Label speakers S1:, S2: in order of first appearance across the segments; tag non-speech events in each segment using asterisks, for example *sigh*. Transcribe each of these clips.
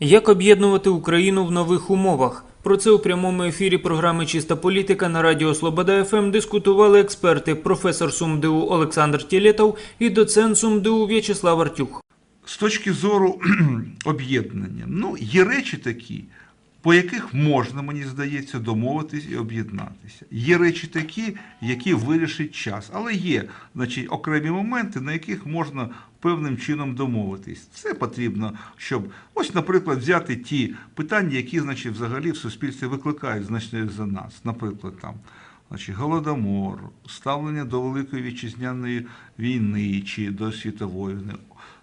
S1: Як об'єднувати Україну в нових умовах? Про це у прямому ефірі програми Чиста політика на радіо Слобода ФМ дискутували експерти, професор СумДУ Олександр Тілєтов і доцент СумДУ В'ячеслав Артюх.
S2: З точки зору *clears throat* об'єднання, ну, є речі такі, по яких можна, мені здається, домовитись і об'єднатися. Є речі такі, які вирішить час. Але є значить, окремі моменти, на яких можна певним чином домовитись. Це потрібно, щоб, ось, наприклад, взяти ті питання, які значить, взагалі в суспільстві викликають значно за нас. Наприклад, там. Значить, голодомор, ставлення до Великої вітчизняної війни чи до світової війни,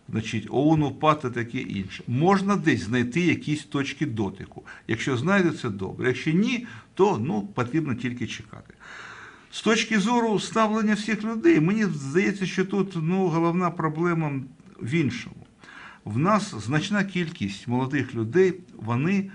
S2: значить, ООН та таке інше. Можна десь знайти якісь точки дотику. Якщо знайдеться, добре. Якщо ні, то ну, потрібно тільки чекати. З точки зору ставлення всіх людей, мені здається, що тут ну, головна проблема в іншому. В нас значна кількість молодих людей, вони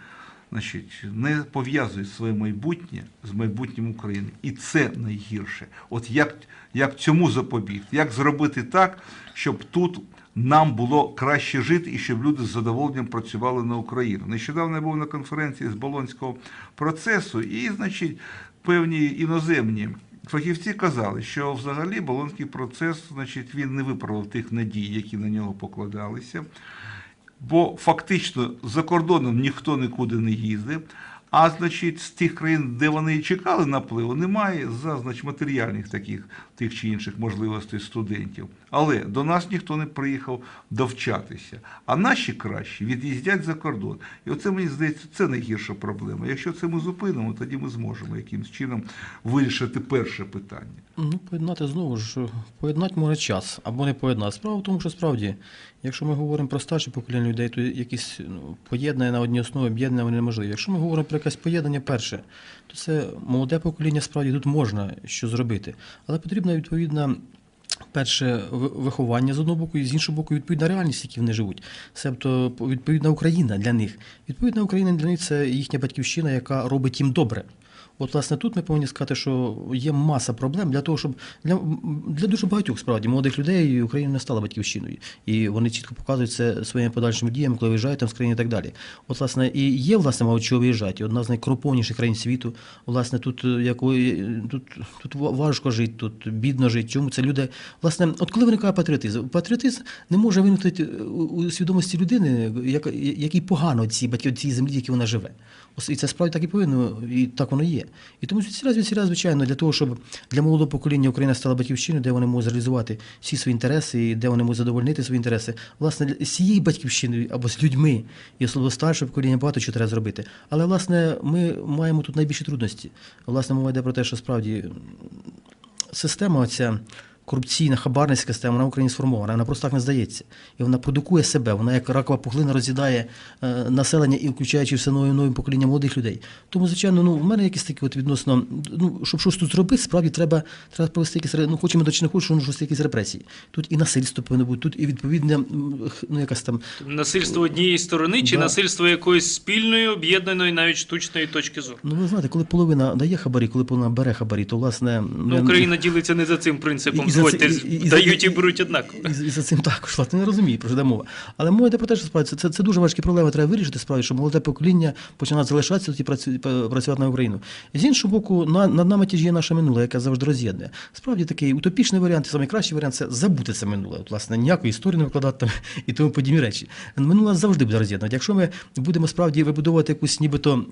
S2: значить, не пов'язують своє майбутнє з майбутнім України. І це найгірше. От як, як цьому запобігти? Як зробити так, щоб тут нам було краще жити і щоб люди з задоволенням працювали на Україну? Нещодавно я був на конференції з Болонського процесу, і, значить, певні іноземні. Фахівці казали, що взагалі Болонський процес, значить, він не виправив тих надій, які на нього покладалися, бо фактично за кордоном ніхто нікуди не їздив. А значить, з тих країн, де вони чекали напливу, немає за значить, матеріальних таких тих чи інших можливостей студентів. Але до нас ніхто не приїхав довчатися. А наші кращі від'їздять за кордон. І оце мені здається, це найгірша проблема. Якщо це ми зупинимо, тоді ми зможемо якимось чином вирішити перше питання.
S3: Ну, поєднати знову ж, поєднати може час або не поєднати. Справа в тому, що справді, якщо ми говоримо про старше покоління людей, то якісь ну, поєднання на одній основі, об'єднання вони неможливі. Якщо ми говоримо про якесь поєднання перше, то це молоде покоління справді тут можна що зробити. Але потрібна відповідна. Перше виховання з одного боку, і з іншого боку, відповідна реальність, в якій вони живуть. Себто відповідна Україна для них. Відповідна Україна для них це їхня батьківщина, яка робить їм добре. От, власне, тут ми повинні сказати, що є маса проблем для того, щоб для, для дуже багатьох справді молодих людей Україна не стала батьківщиною. І вони чітко показують це своїми подальшими діями, коли виїжджають там з країни і так далі. От, власне, і є, власне, мабуть, чого виїжджати. Одна з найкорумпованіших країн світу. Власне, тут, е, якої, тут, тут важко жити, тут бідно жити. Чому це люди? Власне, от коли виникає патріотизм, патріотизм не може виникнути у у свідомості людини, якій погано цій батьки цій землі, в якій вона живе. І це справді так і повинно, і так воно є. І тому звідсіля, звичайно, для того, щоб для молодого покоління Україна стала батьківщиною, де вони можуть реалізувати всі свої інтереси, і де вони можуть задовольнити свої інтереси. Власне, з цією батьківщиною або з людьми, і особливо старше покоління багато чого треба зробити. Але, власне, ми маємо тут найбільші трудності. Власне, мова йде про те, що справді система оця корупційна хабарницька система, вона в Україні сформована, вона просто так не здається. І вона продукує себе, вона як ракова пухлина роз'їдає е, населення і включаючи все нове нове покоління молодих людей. Тому, звичайно, ну в мене якісь такі от відносно, ну щоб щось тут зробити, справді треба, треба провести якісь ну хочемо до чи не хочемо, щось якісь репресії. Тут і насильство повинно бути, тут і відповідне, ну якась там
S1: Насильство однієї сторони чи
S3: Да.
S1: насильство якоїсь спільної, об'єднаної, навіть штучної точки зору?
S3: Ну, ви знаєте, коли половина дає хабарі, коли половина бере хабарі, то власне
S1: Ну, Україна ділиться не за цим принципом.
S3: І- і
S1: дають і беруть однаково.
S3: І, за цим також власне не розумію, про що йде мова. Але мова йде про те, що справді це, це, це дуже важкі проблеми, треба вирішити справді, щоб молоде покоління починає залишатися тут і працю- працювати на Україну. З іншого боку, на, над нами тяжіє наше минуле, яке завжди роз'єднує. Справді такий утопічний варіант, і найкращий варіант це забути це минуле. От, власне, ніякої історії не викладати там і тому подібні речі. Минуле завжди буде роз'єднувати. Якщо ми будемо справді вибудовувати якусь нібито.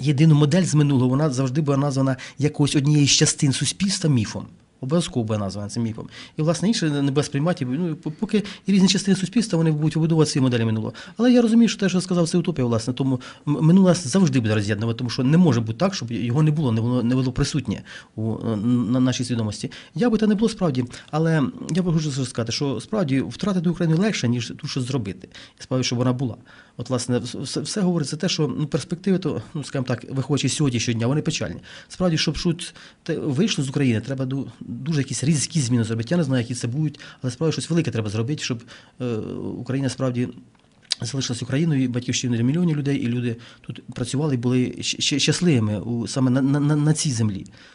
S3: Єдину модель з минулого вона завжди була названа якоюсь однією з частин суспільства міфом. Обов'язково буде названа цим міфом. І, власне, інше не без прийматі, ну, по- поки і різні частини суспільства вони будуть вибудовувати свої моделі минулого. Але я розумію, що те, що я сказав, це утопія, власне. Тому минуле завжди буде роз'єднувати, тому що не може бути так, щоб його не було, не було, не було присутнє у на нашій свідомості. Я би це не було справді, але я би хочу сказати, що справді втратити Україну легше, ніж тут щось зробити. І справді, щоб вона була. От, власне, все, все говорить за те, що ну, перспективи, то, ну, скажімо так, виходячи з сьогоднішнього дня, вони печальні. Справді, щоб те- вийшло з України, треба дуже якісь різкі зміни зробити. Я не знаю, які це будуть, але справді щось велике треба зробити, щоб е, Україна справді. Залишилась Україною, батьківщиною мільйонів людей, і люди тут працювали і були щасливими саме на, на, на цій землі.